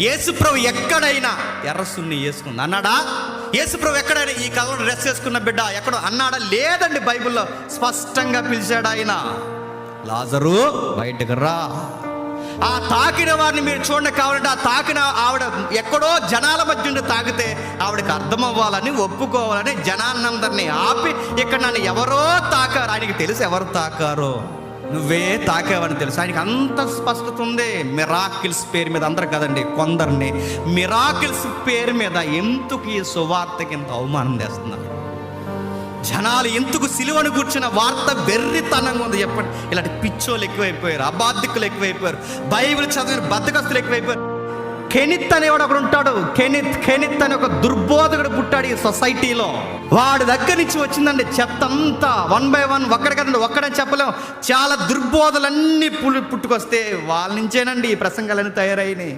యేసుప్రభు ఎక్కడైనా ఎర్రసున్ని వేసుకుంది. అన్నాడా? యేసుప్రభు ఎక్కడైనా ఈ కలర్ డ్రెస్ వేసుకున్న బిడ్డ ఎక్కడో అన్నాడా? లేదండి బైబిల్లో స్పష్టంగా పిలిచాడు ఆయన. లాజరు బయటకు రా. ఆ తాకిన వారిని మీరు చూడండి కావాలంటే ఆ తాకిన ఆవిడ ఎక్కడో జనాల మధ్య ఉండి తాకితే ఆవిడకి అర్థమవ్వాలని ఒప్పుకోవాలని జనాన్నందరినీ ఆపి ఇక్కడ నన్ను ఎవరో తాకారు. ఆయనకి తెలుసు ఎవరు తాకారో? నువ్వే తాకావని తెలుసు. ఆయనకి అంత స్పష్టత ఉంది. మిరాకిల్స్ పేరు మీద అందరు కదండి కొందరిని. మిరాకిల్స్ పేరు మీద ఎందుకు ఈ సువార్తకి ఇంత అవమానం చేస్తున్నారు? జనాలు ఎందుకు సిలువను కూర్చున్న వార్త వెర్రితనంగా ఉంది చెప్పండి. ఇలాంటి పిచ్చోలు ఎక్కువైపోయారు అబాధికులు ఎక్కువైపోయారు బైబిల్ చదివిన బద్దకస్తులు ఎక్కువైపోయారు. కెనిత్ అనేవాడు ఒకడు ఉంటాడు. కెనిత్ కెనిత్ అనే ఒక దుర్బోధకుడు ఉంటాడు ఈ సొసైటీలో. వాడి దగ్గర నుంచి వచ్చిందండి చెత్త అంతా వన్ బై వన్ ఒక్కడ కదండి ఒక్కడని చెప్పలేం. చాలా దుర్బోధలన్నీ పులు పుట్టుకొస్తే వాళ్ళ నుంచేనండి ఈ ప్రసంగాలన్నీ తయారైనాయి.